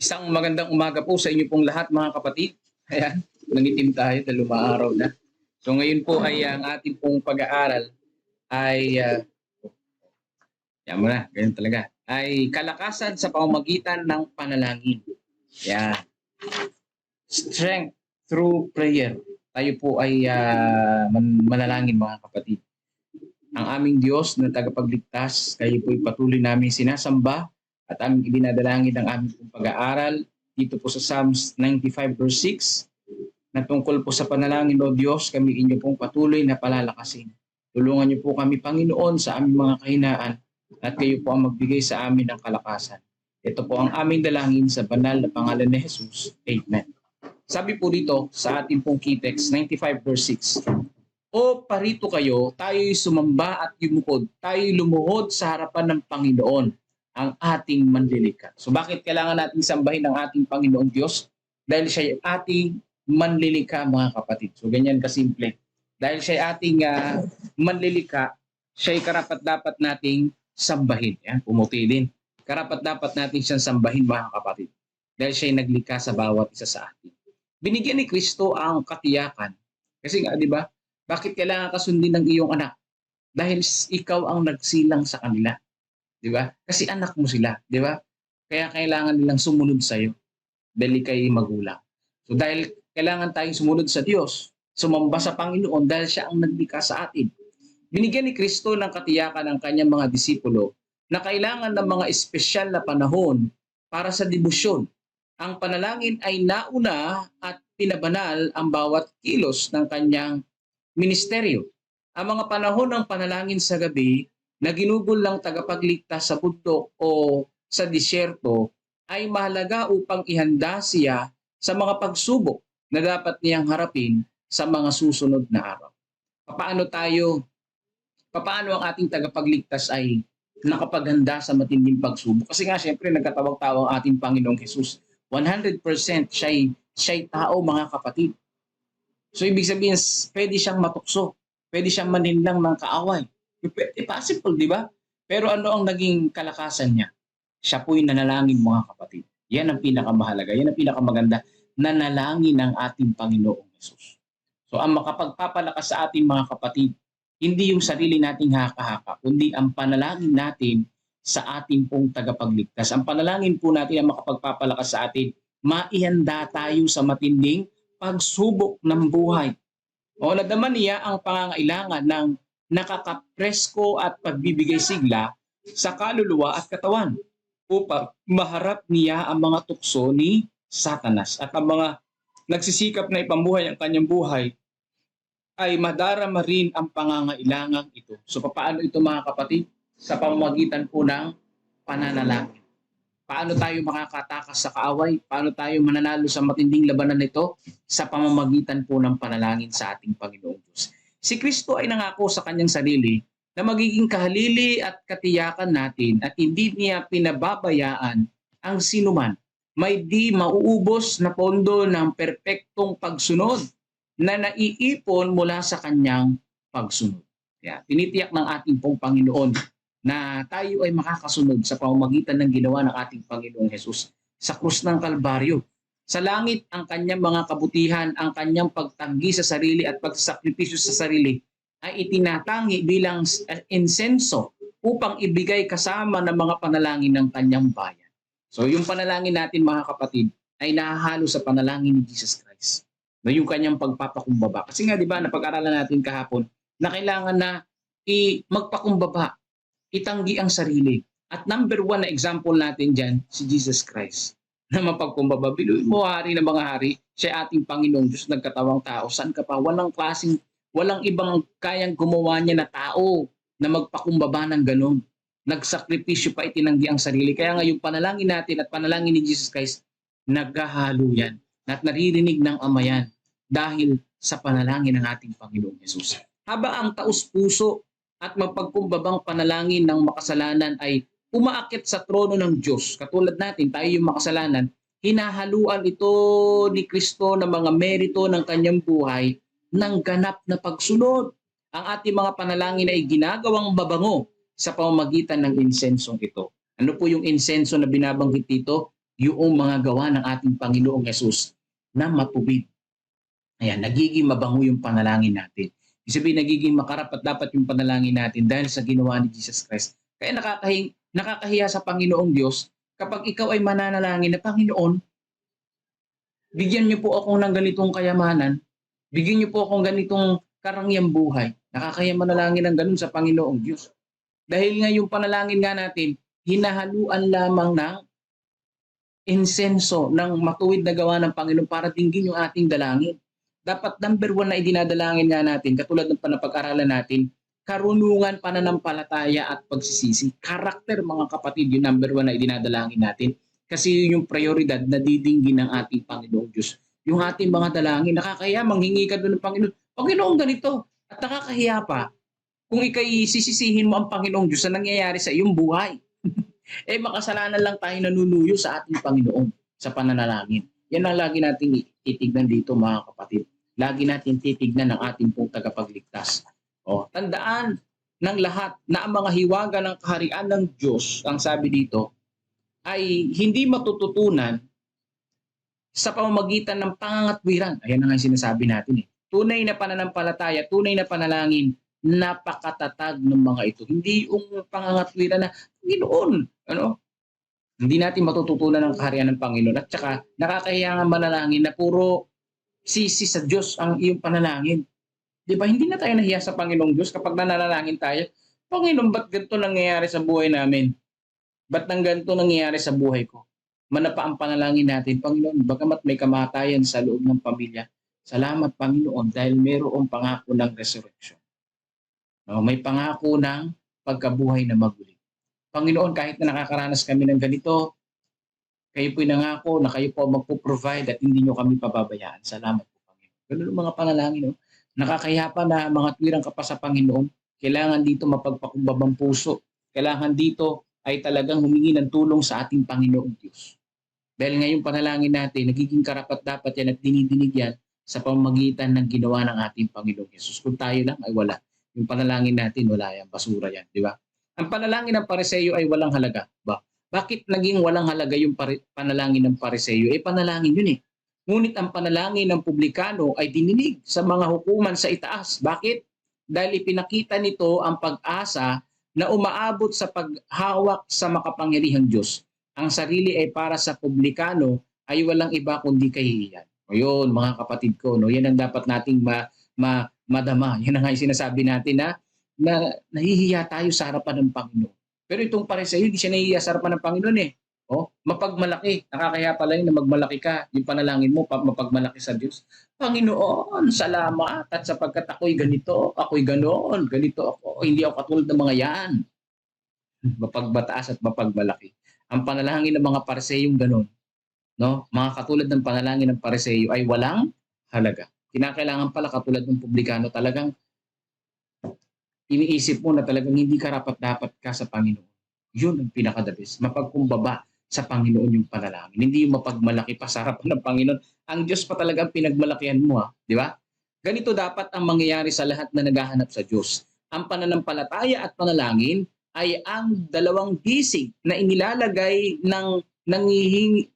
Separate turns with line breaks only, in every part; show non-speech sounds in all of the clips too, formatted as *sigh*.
Isang magandang umaga po sa inyo pong lahat mga kapatid. Ayan, nangitim tayo dahil umaaraw na. So ngayon po ay ang ating pong pag-aaral ay, uh, yan mo na, ganyan talaga, ay kalakasan sa pamamagitan ng panalangin. Yan. Strength through prayer. Tayo po ay uh, man- manalangin mga kapatid. Ang aming Diyos na tagapagligtas, kayo po ay patuloy namin sinasamba at aming ibinadalangin ang aming pag-aaral dito po sa Psalms 95 verse 6 na tungkol po sa panalangin o Diyos, kami inyo pong patuloy na palalakasin. Tulungan niyo po kami, Panginoon, sa aming mga kahinaan at kayo po ang magbigay sa amin ng kalakasan. Ito po ang aming dalangin sa banal na pangalan ni Jesus. Amen. Sabi po dito sa ating pong key text, 95 verse 6, O parito kayo, tayo'y sumamba at yumukod, tayo'y lumuhod sa harapan ng Panginoon, ang ating manlilikat. So bakit kailangan natin sambahin ang ating Panginoong Diyos? Dahil siya ay ating manlilika mga kapatid. So ganyan kasimple. Dahil siya ay ating uh, manlilika, siya ay karapat dapat nating sambahin. Yan, pumuti din. Karapat dapat natin siyang sambahin mga kapatid. Dahil siya ay naglika sa bawat isa sa atin. Binigyan ni Kristo ang katiyakan. Kasi nga, di ba? Bakit kailangan kasundin ng iyong anak? Dahil ikaw ang nagsilang sa kanila. Di ba? Kasi anak mo sila. Di ba? Kaya kailangan nilang sumunod sa iyo. Dahil ikay magulang. So dahil kailangan tayong sumunod sa Diyos, sumamba sa Panginoon dahil siya ang naglikha sa atin. Binigyan ni Kristo ng katiyakan ng kanyang mga disipulo na kailangan ng mga espesyal na panahon para sa debosyon. Ang panalangin ay nauna at pinabanal ang bawat kilos ng kanyang ministeryo. Ang mga panahon ng panalangin sa gabi na ginugol lang tagapagligtas sa bundok o sa disyerto ay mahalaga upang ihanda siya sa mga pagsubok na dapat niyang harapin sa mga susunod na araw. Paano tayo, paano ang ating tagapagligtas ay nakapaghanda sa matinding pagsubok? Kasi nga, syempre, nagkatawag-tawag ang ating Panginoong Jesus. 100% siya'y, siya'y tao, mga kapatid. So, ibig sabihin, pwede siyang matukso. Pwede siyang maninlang ng kaaway. Eh, possible, di ba? Pero ano ang naging kalakasan niya? Siya po'y nanalangin, mga kapatid. Yan ang pinakamahalaga. Yan ang pinakamaganda nanalangin ng ating Panginoong Yesus. So ang makapagpapalakas sa ating mga kapatid, hindi yung sarili nating haka-haka, kundi ang panalangin natin sa ating pong tagapagligtas. Ang panalangin po natin ang makapagpapalakas sa atin, maihanda tayo sa matinding pagsubok ng buhay. O nadaman niya ang pangangailangan ng nakakapresko at pagbibigay sigla sa kaluluwa at katawan upang maharap niya ang mga tukso ni Satanas at ang mga nagsisikap na ipambuhay ang kanyang buhay ay madarama rin ang pangangailangang ito. So paano ito mga kapatid? Sa pamamagitan po ng pananalangin. Paano tayo makakatakas sa kaaway? Paano tayo mananalo sa matinding labanan nito? Sa pamamagitan po ng panalangin sa ating Panginoong Diyos. Si Kristo ay nangako sa kanyang sarili na magiging kahalili at katiyakan natin at hindi niya pinababayaan ang sinuman may di mauubos na pondo ng perpektong pagsunod na naiipon mula sa kanyang pagsunod. Kaya tinitiyak ng ating pong Panginoon na tayo ay makakasunod sa pamamagitan ng ginawa ng ating Panginoong Hesus sa krus ng Kalbaryo. Sa langit ang kanyang mga kabutihan, ang kanyang pagtanggi sa sarili at pagsakripisyo sa sarili ay itinatangi bilang insenso upang ibigay kasama ng mga panalangin ng kanyang bayan. So yung panalangin natin mga kapatid ay nahahalo sa panalangin ni Jesus Christ. No, yung kanyang pagpapakumbaba. Kasi nga 'di ba napag-aralan natin kahapon na kailangan na i magpakumbaba, itanggi ang sarili. At number one na example natin diyan si Jesus Christ na mapagkumbaba. Biluin mo hari ng mga hari, siya ating Panginoong Diyos nagkatawang tao. Saan ka pa? Walang klaseng, walang ibang kayang gumawa niya na tao na magpakumbaba ng ganun nagsakripisyo pa itinanggi ang sarili. Kaya nga yung panalangin natin at panalangin ni Jesus Christ, naghahalo yan at naririnig ng Ama yan dahil sa panalangin ng ating Panginoong Yesus. Haba ang taus-puso at mapagkumbabang panalangin ng makasalanan ay umaakit sa trono ng Diyos. Katulad natin, tayo yung makasalanan, hinahaluan ito ni Kristo ng mga merito ng kanyang buhay ng ganap na pagsunod. Ang ating mga panalangin ay ginagawang babango sa pamamagitan ng insensong ito. Ano po yung insenso na binabanggit dito? yung mga gawa ng ating Panginoong Yesus na matubid. Ayan, nagiging mabango yung panalangin natin. Ibig sabihin, nagiging makarapat dapat yung panalangin natin dahil sa ginawa ni Jesus Christ. Kaya nakakahing, nakakahiya sa Panginoong Diyos kapag ikaw ay mananalangin na, Panginoon, bigyan niyo po ako ng ganitong kayamanan, bigyan niyo po akong ganitong karangyang buhay. Nakakahiya manalangin ng ganun sa Panginoong Diyos. Dahil nga yung panalangin nga natin, hinahaluan lamang ng insenso ng matuwid na gawa ng Panginoon para dinggin yung ating dalangin. Dapat number one na idinadalangin nga natin, katulad ng panapag-aralan natin, karunungan, pananampalataya at pagsisisi. Karakter mga kapatid, yung number one na idinadalangin natin. Kasi yun yung prioridad na didinggin ng ating Panginoong Diyos. Yung ating mga dalangin, nakakaya, manghingi ka doon ng Panginoon. Panginoon, ganito. At nakakahiya pa, kung ikay sisisihin mo ang Panginoong Diyos na nangyayari sa iyong buhay. *laughs* eh makasalanan lang tayo nanunuyo sa ating Panginoon sa pananalangin. Yan ang lagi nating titignan dito mga kapatid. Lagi natin titignan ng ating pong tagapagligtas. O, tandaan ng lahat na ang mga hiwaga ng kaharian ng Diyos, ang sabi dito, ay hindi matututunan sa pamamagitan ng pangangatwiran. Ayan na nga yung sinasabi natin eh. Tunay na pananampalataya, tunay na panalangin, napakatatag ng mga ito. Hindi yung pangangatwiran na, Panginoon, ano? Hindi natin matututunan ang kaharian ng Panginoon. At saka, nakakahiya nga manalangin na puro sisi sa Diyos ang iyong panalangin. Di ba? Hindi na tayo nahiya sa Panginoong Diyos kapag nanalangin tayo. Panginoon, ba't ganito nangyayari sa buhay namin? Ba't nang ganito nangyayari sa buhay ko? Manapa ang panalangin natin, Panginoon, bagamat may kamatayan sa loob ng pamilya, salamat Panginoon dahil mayroong pangako ng resurrection. No, may pangako ng pagkabuhay na maguli. Panginoon, kahit na nakakaranas kami ng ganito, kayo po'y nangako na kayo po magpo-provide at hindi nyo kami pababayaan. Salamat po, Panginoon. Ganun ang mga panalangin. No? Nakakaya pa na mga tuwirang ka sa Panginoon. Kailangan dito mapagpakumbabang puso. Kailangan dito ay talagang humingi ng tulong sa ating Panginoong Diyos. Dahil ngayong panalangin natin, nagiging karapat dapat yan at dinidinig yan sa pamamagitan ng ginawa ng ating Panginoong Yesus. Kung tayo lang ay wala. Yung panalangin natin, wala yan. Basura yan. Di ba? Ang panalangin ng pariseyo ay walang halaga. Ba? Bakit naging walang halaga yung panalangin ng pariseyo? Eh, panalangin yun eh. Ngunit ang panalangin ng publikano ay dininig sa mga hukuman sa itaas. Bakit? Dahil ipinakita nito ang pag-asa na umaabot sa paghawak sa makapangyarihang Diyos. Ang sarili ay para sa publikano ay walang iba kundi kahihiyan. O yun, mga kapatid ko, no? yan ang dapat nating ma, ma, madama. *laughs* Yan ang sinasabi natin na, na nahihiya tayo sa harapan ng Panginoon. Pero itong pareseyo, hindi siya nahihiya sa harapan ng Panginoon eh. Oh, mapagmalaki. Nakakaya pala yun na magmalaki ka. Yung panalangin mo, pa- mapagmalaki sa Diyos. Panginoon, salamat. At sapagkat ako'y ganito, ako'y ganoon, ganito ako. Hindi ako katulad ng mga yan. Mapagbataas at mapagmalaki. Ang panalangin ng mga pareseyong ganon, no? mga katulad ng panalangin ng pareseyo ay walang halaga. Kinakailangan pala katulad ng publikano talagang iniisip mo na talagang hindi karapat dapat ka sa Panginoon. Yun ang pinakadabis. Mapagkumbaba sa Panginoon yung panalangin. Hindi yung mapagmalaki pa sa harapan ng Panginoon. Ang Diyos pa talaga ang pinagmalakihan mo. Ha? Di ba? Ganito dapat ang mangyayari sa lahat na naghahanap sa Diyos. Ang pananampalataya at panalangin ay ang dalawang gising na inilalagay ng nangihing,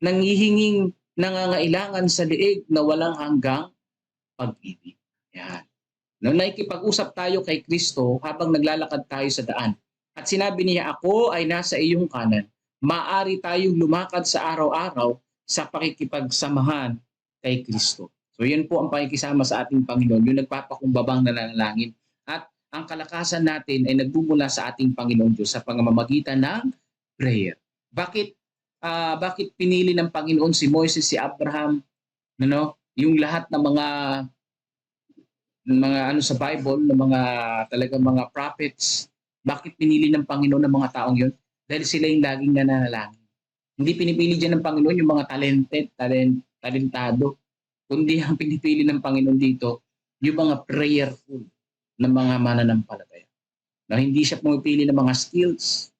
nangihinging nangangailangan sa liig na walang hanggang pag-ibig. Yan. Nung nakikipag-usap tayo kay Kristo habang naglalakad tayo sa daan, at sinabi niya, ako ay nasa iyong kanan, maari tayong lumakad sa araw-araw sa pakikipagsamahan kay Kristo. So yun po ang pakikisama sa ating Panginoon, yung nagpapakumbabang nananalangin. At ang kalakasan natin ay nagbumula sa ating Panginoon Diyos sa pamamagitan ng prayer. Bakit ah, bakit pinili ng Panginoon si Moises, si Abraham, ano, yung lahat ng mga mga ano sa Bible, ng mga talagang mga prophets, bakit pinili ng Panginoon ng mga taong yun? Dahil sila yung laging nananalangin. Hindi pinipili dyan ng Panginoon yung mga talented, talent, talentado, kundi ang *laughs* pinipili ng Panginoon dito, yung mga prayerful na mga mananampalataya. Na hindi siya pumipili ng mga skills.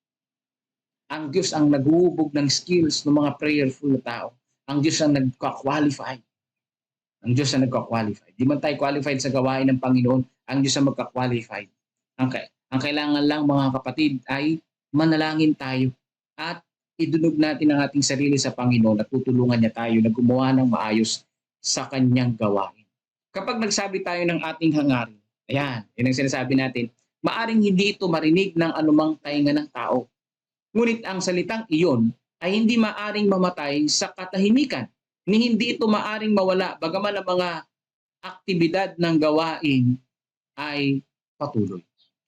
Ang Diyos ang naghubog ng skills ng mga prayerful na tao. Ang Diyos ang nagka-qualify. Ang Diyos ang nagka-qualify. Di man tayo qualified sa gawain ng Panginoon, ang Diyos ang magka-qualified. Ang, ang kailangan lang mga kapatid ay manalangin tayo at idunog natin ang ating sarili sa Panginoon at tutulungan niya tayo na gumawa ng maayos sa kanyang gawain. Kapag nagsabi tayo ng ating hangarin, ayan, yun ang sinasabi natin, maaring hindi ito marinig ng anumang tainga ng tao. Ngunit ang salitang iyon ay hindi maaring mamatay sa katahimikan, ni hindi ito maaring mawala bagaman ang mga aktibidad ng gawain ay patuloy.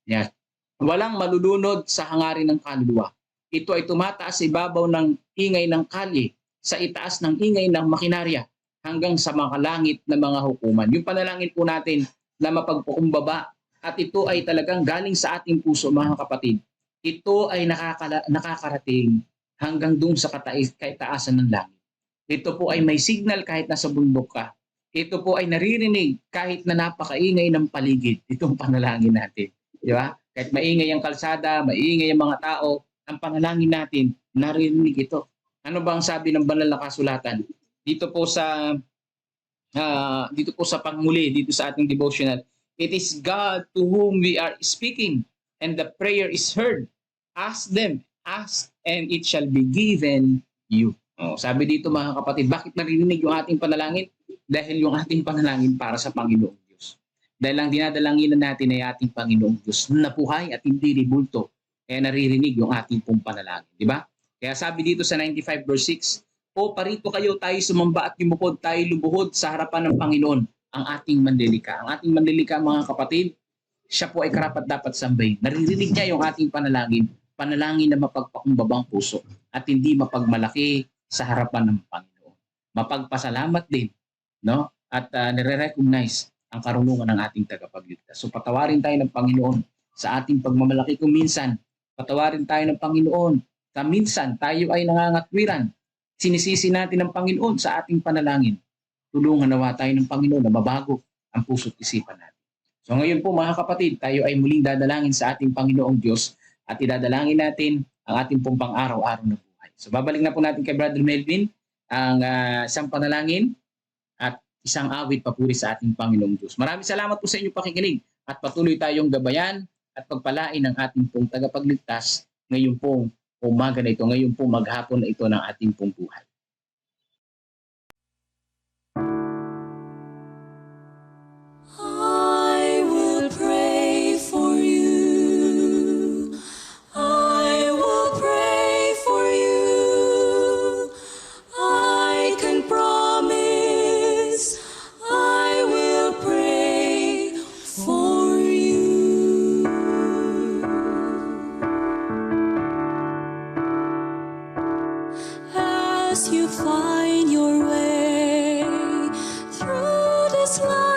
Yan. Walang malulunod sa hangarin ng kaluluwa. Ito ay tumataas sa ibabaw ng ingay ng kalye, sa itaas ng ingay ng makinarya, hanggang sa mga langit na mga hukuman. Yung panalangin po natin na mapagpakumbaba at ito ay talagang galing sa ating puso mga kapatid. Ito ay nakakala, nakakarating hanggang doon sa katais, kaitaasan ng langit. Ito po ay may signal kahit nasa bundok ka. Ito po ay naririnig kahit na napakaingay ng paligid. Itong panalangin natin. Di ba? Kahit maingay ang kalsada, maingay ang mga tao, ang panalangin natin, naririnig ito. Ano ba ang sabi ng banal na kasulatan? Dito po sa ah, dito po sa pangmuli, dito sa ating devotional, it is God to whom we are speaking and the prayer is heard. Ask them, ask and it shall be given you. Oh, sabi dito mga kapatid, bakit naririnig yung ating panalangin? Dahil yung ating panalangin para sa Panginoong Diyos. Dahil ang dinadalanginan natin ay ating Panginoong Diyos na buhay at hindi ribulto. Kaya naririnig yung ating pong panalangin. Di ba? Kaya sabi dito sa 95 verse 6, O parito kayo tayo sumamba at lumupod tayo lubuhod sa harapan ng Panginoon ang ating mandilika. Ang ating mandilika mga kapatid, siya po ay karapat dapat sambahin. Naririnig niya yung ating panalangin, panalangin na mapagpakumbabang puso at hindi mapagmalaki sa harapan ng Panginoon. Mapagpasalamat din, no? At uh, nire-recognize ang karunungan ng ating tagapagligtas. So patawarin tayo ng Panginoon sa ating pagmamalaki kung minsan. Patawarin tayo ng Panginoon sa minsan tayo ay nangangatwiran. Sinisisi natin ng Panginoon sa ating panalangin. Tulungan nawa tayo ng Panginoon na mabago ang puso't isipan natin. So ngayon po mga kapatid, tayo ay muling dadalangin sa ating Panginoong Diyos at idadalangin natin ang ating pong pang-araw-araw na buhay. So babalik na po natin kay Brother Melvin ang uh, isang panalangin isang awit papuri sa ating Panginoong Diyos. Maraming salamat po sa inyong pakikinig at patuloy tayong gabayan at pagpalain ng ating pong tagapagligtas ngayon pong umaga na ito, ngayon po maghapon na ito ng ating pong buhay.
You find your way through this life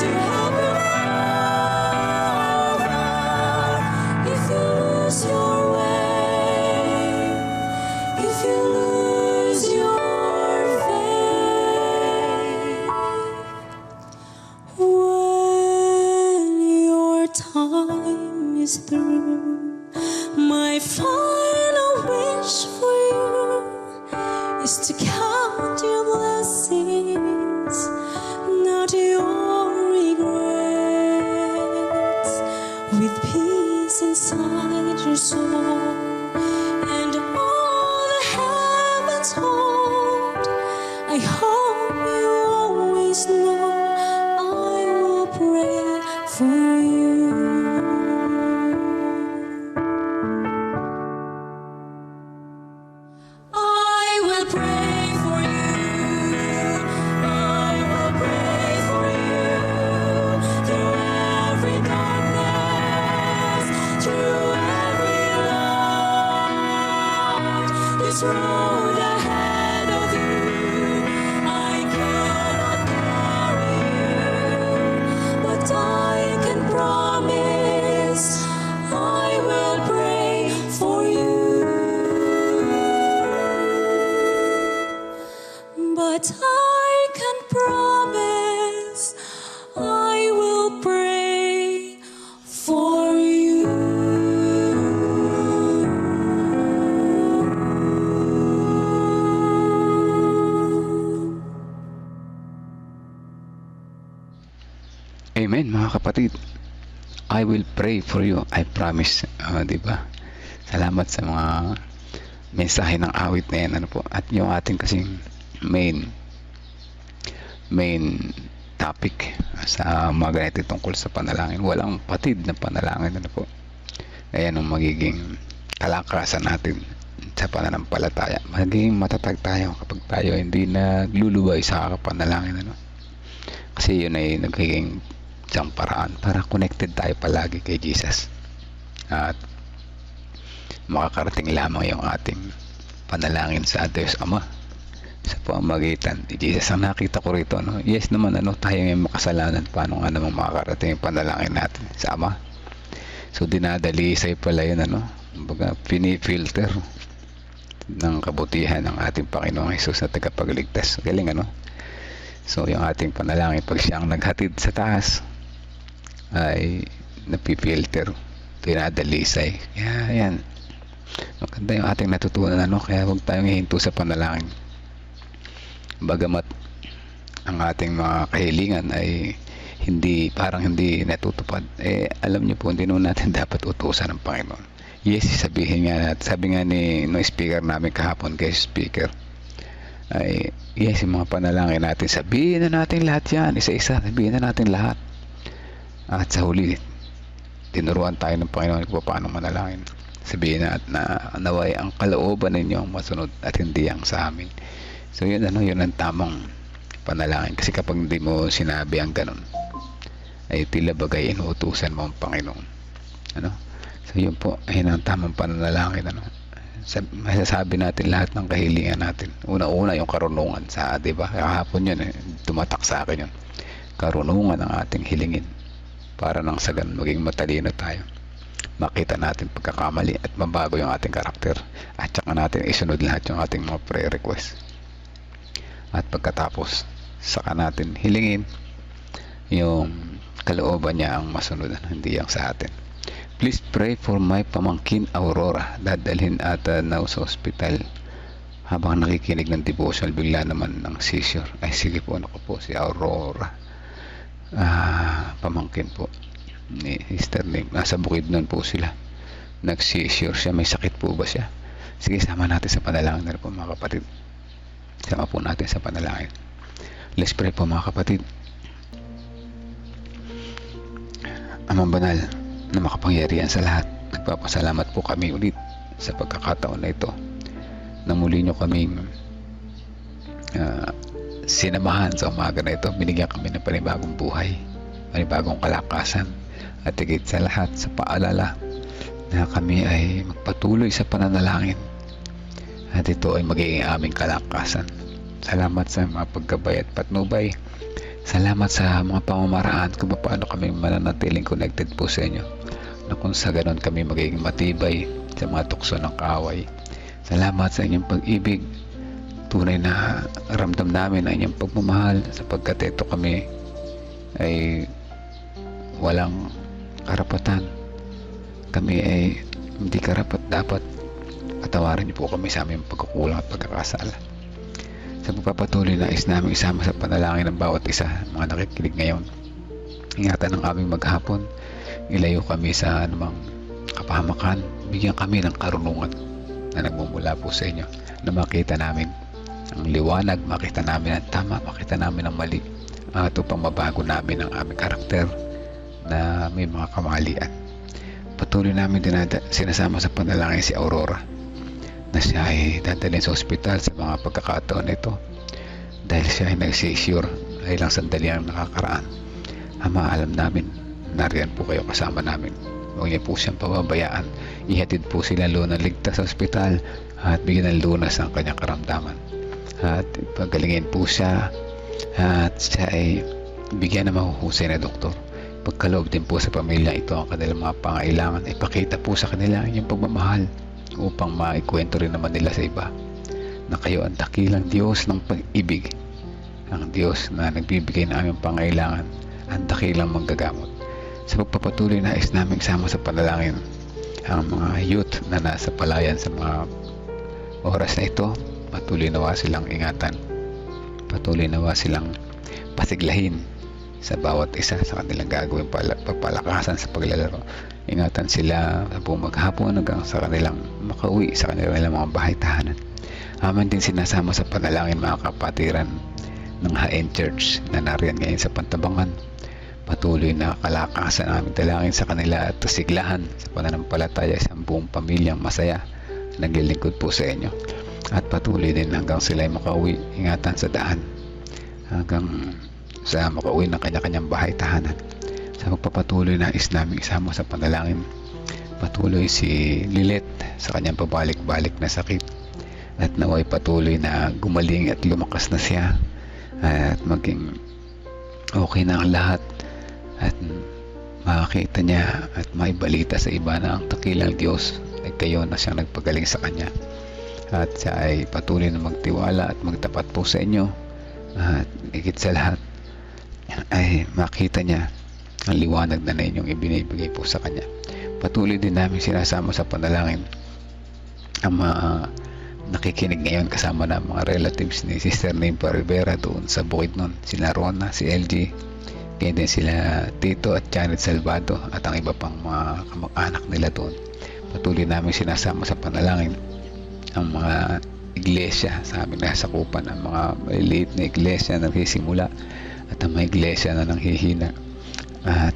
to for you. I promise.
Ah, di ba? Salamat sa mga mensahe ng awit na yan. Ano po? At yung ating kasing main main topic sa mga ganito tungkol sa panalangin. Walang patid na panalangin. Ano po? Ayan ang magiging kalakasan natin sa pananampalataya. Magiging matatag tayo kapag tayo hindi naglulubay sa panalangin. Ano? Kasi yun ay nagiging isang paraan para connected tayo palagi kay Jesus. At makakarating lamang yung ating panalangin sa Diyos Ama sa pamagitan ni Jesus. Ang nakita ko rito, no? yes naman, ano, tayo may makasalanan. Paano nga namang makakarating yung panalangin natin sa Ama? So, dinadalisay pala yun, ano? Kumbaga, pinifilter ng kabutihan ng ating Panginoong Jesus na tagapagligtas. Galing, ano? So, yung ating panalangin, pag siyang naghatid sa taas, ay napipilter, pinadalisay. Kaya, yan. Maganda yung ating natutunan, ano? Kaya huwag tayong hihinto sa panalangin. Bagamat ang ating mga kahilingan ay hindi, parang hindi natutupad. Eh, alam niyo po, hindi naman natin *laughs* dapat utusan ng Panginoon. Yes, sabihin nga natin. Sabi nga ni no speaker namin kahapon, guest speaker, ay yes, yung mga panalangin natin, sabihin na natin lahat yan, isa-isa, sabihin na natin lahat. At sa huli, tinuruan tayo ng Panginoon kung paano manalangin. Sabihin na na naway ang kalooban ninyo ang masunod at hindi ang sa amin. So yun ano, yun ang tamang panalangin. Kasi kapag hindi mo sinabi ang ganun, ay tila bagay inuutusan mo ang Panginoon. Ano? So yun po, ayun ang tamang pananalangin. Ano? Sab- masasabi natin lahat ng kahilingan natin. Una-una yung karunungan sa, di ba? Kahapon yun, eh, tumatak sa akin yun. Karunungan ang ating hilingin para nang sa ganun maging matalino tayo. Makita natin pagkakamali at mabago yung ating karakter. At saka natin isunod lahat yung ating mga prayer request. At pagkatapos, saka natin hilingin yung kalooban niya ang masunod, hindi yung sa atin. Please pray for my pamangkin Aurora. Dadalhin ata na sa ospital. Habang nakikinig ng devotional, bigla naman ng seizure. Ay sige po, ano po, si Aurora. Ah, pamangkin po ni Sister Lim. Nasa bukid nun po sila. Nag-seizure siya. May sakit po ba siya? Sige, sama natin sa panalangin na po mga kapatid. Sama po natin sa panalangin. Let's pray po mga kapatid. Amang banal na makapangyarihan sa lahat. Nagpapasalamat po kami ulit sa pagkakataon na ito na muli nyo kaming ah, sinamahan sa umaga na ito. Binigyan kami ng panibagong buhay, panibagong kalakasan at higit sa lahat sa paalala na kami ay magpatuloy sa pananalangin at ito ay magiging aming kalakasan. Salamat sa mga paggabay at patnubay. Salamat sa mga pamamaraan kung paano kami mananatiling connected po sa inyo na kung sa ganon kami magiging matibay sa mga tukso ng kaaway. Salamat sa inyong pag-ibig. Tunay na ramdam namin ang inyong pagmamahal sapagkat ito kami ay walang karapatan. Kami ay hindi karapat dapat patawarin niyo po kami sa aming pagkukulang at pagkakasala. Sa pagpapatuloy na is namin isama sa panalangin ng bawat isa, mga nakikinig ngayon. Ingatan ng aming maghapon, ilayo kami sa anumang kapahamakan, bigyan kami ng karunungan na nagmumula po sa inyo na makita namin ang liwanag, makita namin ang tama, makita namin ang mali at upang mabago namin ang aming karakter na may mga kamalian. Patuloy namin dinada, sinasama sa panalangin si Aurora na siya ay dadalhin sa ospital sa mga pagkakataon nito dahil siya ay nagsisure ay lang sandali ang nakakaraan. Ama, alam namin, nariyan po kayo kasama namin. Huwag niyo po siyang pababayaan. Ihatid po sila luna ligtas sa ospital at bigyan ng lunas ang kanyang karamdaman. At pagalingin po siya at siya ay bigyan ng mahuhusay na doktor. Pagkaloob din po sa pamilya ito ang kanilang mga pangailangan. Ipakita po sa kanila inyong pagmamahal upang maikwento rin naman nila sa iba na kayo ang dakilang Diyos ng pag-ibig. Ang Diyos na nagbibigay ng aming pangailangan, ang dakilang manggagamot. Sa pagpapatuloy na is namin isama sa panalangin ang mga youth na nasa palayan sa mga oras na ito, patuloy nawa silang ingatan. Patuloy nawa silang pasiglahin sa bawat isa sa kanilang gagawin pala, pagpalakasan sa paglalaro. Ingatan sila sa buong maghapon hanggang sa kanilang makauwi sa kanilang mga bahay tahanan. Amin din sinasama sa panalangin mga kapatiran ng Hain Church na nariyan ngayon sa Pantabangan. Patuloy na kalakasan aming dalangin sa kanila at siglahan sa pananampalataya sa buong pamilyang masaya na naglilingkod po sa inyo. At patuloy din hanggang sila ay makauwi, ingatan sa daan. Hanggang sa makauwi ng kanya-kanyang bahay tahanan. Sa pagpapatuloy na is namin isama sa panalangin. Patuloy si Lilet sa kanyang pabalik-balik na sakit at naway patuloy na gumaling at lumakas na siya at maging okay na ang lahat at makakita niya at maibalita sa iba na ang takilang Diyos ay na siyang nagpagaling sa kanya at siya ay patuloy na magtiwala at magtapat po sa inyo. At higit sa lahat ay makita niya ang liwanag na na inyong ibinibigay po sa kanya. Patuloy din namin sinasama sa panalangin ang mga nakikinig ngayon kasama na mga relatives ni Sister Nimpa Rivera doon sa Bukidnon sila Rona, si LG kaya din sila Tito at Janet Salvado at ang iba pang mga kamag-anak nila doon. Patuloy namin sinasama sa panalangin ang mga iglesia sa aming nasakupan ang mga maliliit na iglesia na nagsisimula at ang mga iglesia na nanghihina. At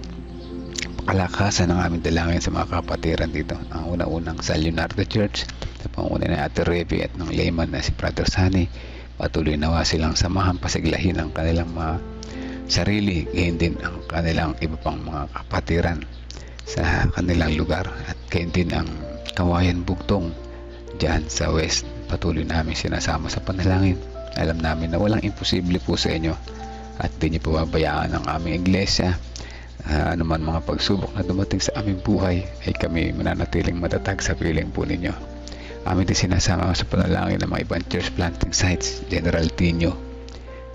kalakasan ng aming dalangin sa mga kapatiran dito. Ang una-unang sa Leonardo Church sa panguna ni Ate Revi at ng layman na si Brother Sani patuloy nawa silang samahan pasiglahin ang kanilang mga sarili gayon din ang kanilang iba pang mga kapatiran sa kanilang lugar at gayon din ang kawayan bugtong dyan sa west patuloy namin sinasama sa panalangin. Alam namin na walang imposible po sa inyo at di niyo pababayaan ang aming iglesia. Uh, anuman mga pagsubok na dumating sa aming buhay ay kami mananatiling matatag sa piling po ninyo. Amin din sinasama sa panalangin ng mga ibang church planting sites General Tino.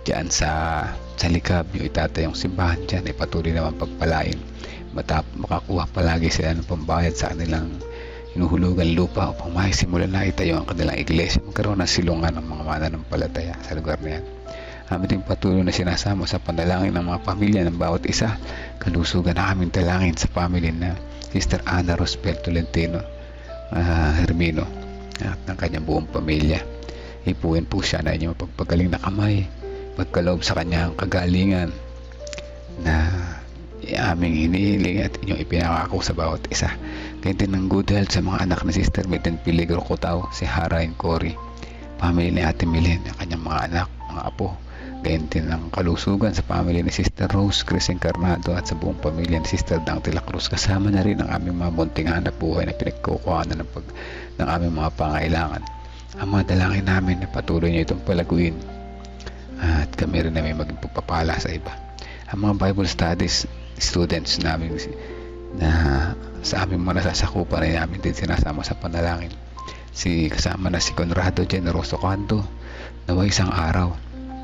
Dyan sa sa likab yung itatay yung simbahan dyan ay patuloy naman pagpalain. Matap makakuha palagi sila ng pambayad sa kanilang hinuhulugan lupa upang makisimulan na itayo ang kanilang iglesia. Magkaroon ng silungan ng mga mananampalataya sa lugar na yan. Amin din patuloy na sinasama sa panalangin ng mga pamilya ng bawat isa. Kalusugan na aming talangin sa family na Sister Ana Rospel Tolentino uh, Hermino at ng kanyang buong pamilya. Ipuin po siya na inyong pagpagaling na kamay pagkaloob sa kanyang kagalingan na aming hinihiling at inyong ipinangako sa bawat isa. Kaya din ng good health sa mga anak ni Sister Meten Piligro Kutaw, si Hara and Cory, family ni Ate Milen, ang kanyang mga anak, mga apo. Gayon din ng kalusugan sa family ni Sister Rose Chris Encarnado at sa buong pamilya ni Sister Dang de la Cruz. Kasama na rin ang aming mga munting hanap buhay na pinagkukuha ng, pag, ng aming mga pangailangan. Ang mga dalangin namin na patuloy niyo itong palaguin at kami rin na may maging pagpapala sa iba. Ang mga Bible studies students namin na sa aming mga nasasakupan ay namin din sinasama sa panalangin. Si kasama na si Conrado Generoso Canto nawa isang araw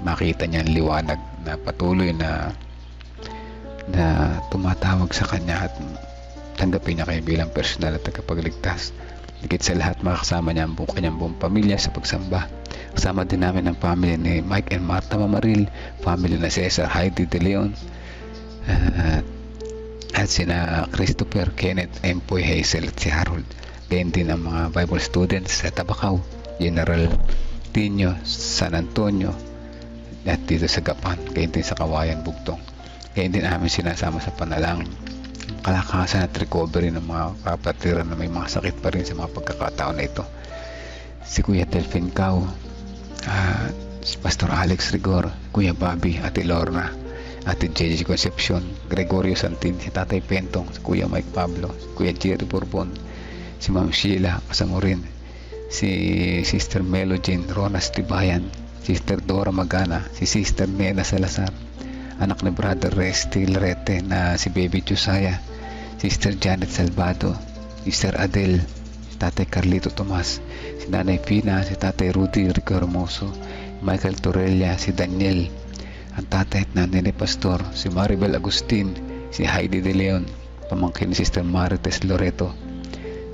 makita niya ang liwanag na patuloy na na tumatawag sa kanya at tanggapin niya kayo bilang personal at tagapagligtas. Higit sa lahat makasama niya ang buong kanyang buong pamilya sa pagsamba Kasama din namin ang family ni Mike and Martha Mamaril, family na Cesar Heidi De Leon, ah, at sina Christopher, Kenneth, Empoy, Hazel at si Harold. Gayon din ang mga Bible students sa Tabacao, General Tino, San Antonio, at dito sa Gapan, gayon din sa Kawayan, Bugtong. Gayon din namin sinasama sa panalangin. Kalakasan at recovery ng mga kapatiran na may mga sakit pa rin sa mga pagkakataon na ito. Si Kuya Delphin Cao, ah, si Pastor Alex Rigor, Kuya Bobby, Ate Lorna, Ate JJ Concepcion, Gregorio Santin, si Tatay Pentong, si Kuya Mike Pablo, si Kuya Jerry Bourbon, si Ma'am Sheila Kasamurin, si Sister Melo Jane Ronas Tibayan, Sister Dora Magana, si Sister Nena Salazar, anak ni Brother Resty Larete na si Baby Josiah, Sister Janet Salvado, Sister Adele, si Tatay Carlito Tomas, si Nanay Pina, si Tatay Rudy Rico Hermoso, Michael Torella, si Daniel, ang tatay at nanay ni Pastor, si Maribel Agustin, si Heidi De Leon, pamangkin ni Sister Marites Loreto,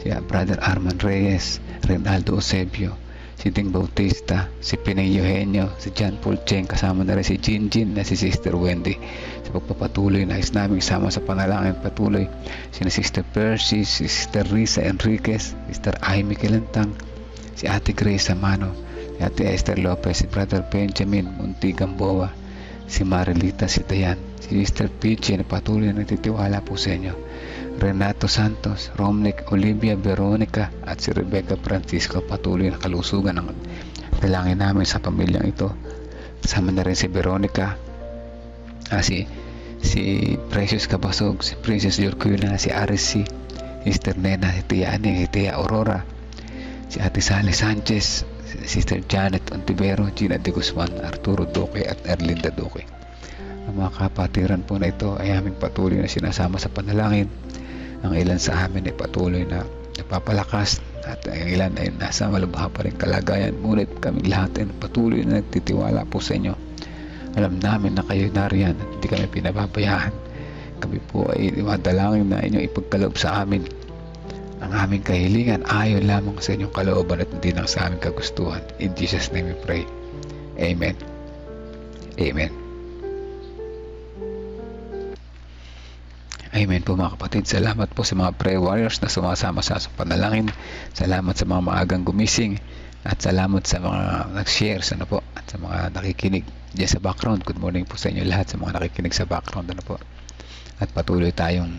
si Brother Arman Reyes, Renaldo Eusebio, si Ding Bautista, si Pinay Eugenio, si John Paul Cheng, kasama na rin si Jin Jin na si Sister Wendy. Sa pagpapatuloy na is namin isama sa panalangin patuloy, si Sister Percy, si Sister Risa Enriquez, Sister Amy Kilantang, si Ate Grace Amano, si Ate Esther Lopez, si Brother Benjamin Muntigamboa, si Marilita si Dayan, si Sister Peachy na patuloy na nagtitiwala po sa inyo. Renato Santos, Romnick, Olivia Veronica at si Rebecca Francisco patuloy na kalusugan ng dalangin namin sa pamilyang ito. Kasama na rin si Veronica, ah, si si Precious Kabasog, si Princess Yorkula, si RC, Sister Nena, si Tia Aning, si Tia Aurora, si Ate Sally Sanchez, si Sister Janet Ontivero, Gina De Guzman, Arturo Duque at Erlinda Duque. Ang mga kapatiran po na ito ay aming patuloy na sinasama sa panalangin. Ang ilan sa amin ay patuloy na napapalakas at ang ilan ay nasa malubha pa rin kalagayan. Ngunit kami lahat ay patuloy na nagtitiwala po sa inyo. Alam namin na kayo nariyan at hindi kami pinababayaan. Kami po ay imadalangin na inyong ipagkaloob sa amin. Ang aming kahilingan ayon lamang sa inyong kalooban at hindi lang sa aming kagustuhan. In Jesus' name we pray. Amen. Amen. Amen po mga kapatid. Salamat po sa mga prayer warriors na sumasama sa panalangin. Salamat sa mga maagang gumising. At salamat sa mga nag-share sa ano po. At sa mga nakikinig dyan sa background. Good morning po sa inyo lahat sa mga nakikinig sa background. Ano po. At patuloy tayong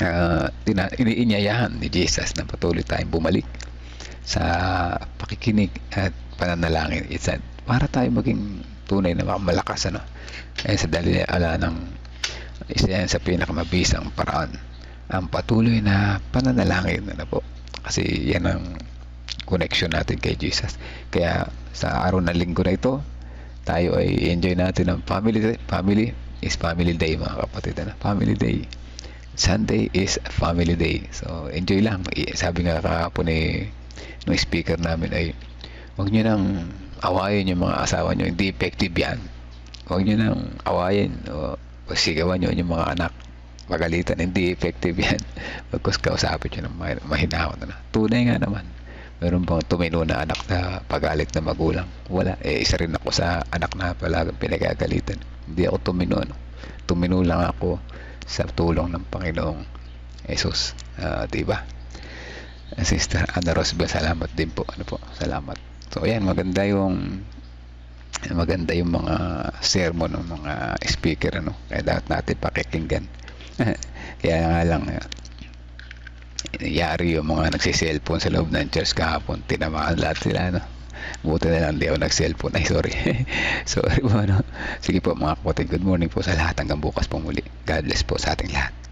uh, tina- iniinyayahan ni Jesus na patuloy tayong bumalik sa pakikinig at pananalangin. It's a, para tayo maging tunay na malakas ano. Eh sa dali ala ng isa yan sa pinakamabisang paraan ang patuloy na pananalangin ano po kasi yan ang connection natin kay Jesus kaya sa araw ng linggo na ito tayo ay enjoy natin ang family family is family day mga kapatid ano? family day Sunday is family day. So enjoy lang. Sabi nga kahapon eh ng speaker namin ay huwag nyo nang awayin yung mga asawa nyo hindi effective yan. Huwag nyo nang awayin o pagsigawan nyo yung mga anak. Magalitan, hindi effective yan. *laughs* Pagkus kausapin nyo ng ma- mahinahon na. Tunay nga naman. Meron bang tumino na anak na pagalit na magulang. Wala, eh isa rin ako sa anak na palagang pinagagalitan. Hindi ako tumino ano? tumino lang ako sa tulong ng Panginoong Jesus Ah, diba Sister Ana Rosbel salamat din po. Ano po, salamat. So ayan maganda yung maganda yung mga sermon ng mga speaker ano? Kaya dapat natin pakikinggan. *laughs* Kaya nga lang yari yung mga nagsiselfone sa loob ng church kahapon. Tinamaan lahat sila ano buti na lang di ako nag-cellphone. Ay sorry. *laughs* Sorry po ano. Sige po mga kapatid good morning po sa lahat. Hanggang bukas po muli. God bless po sa ating lahat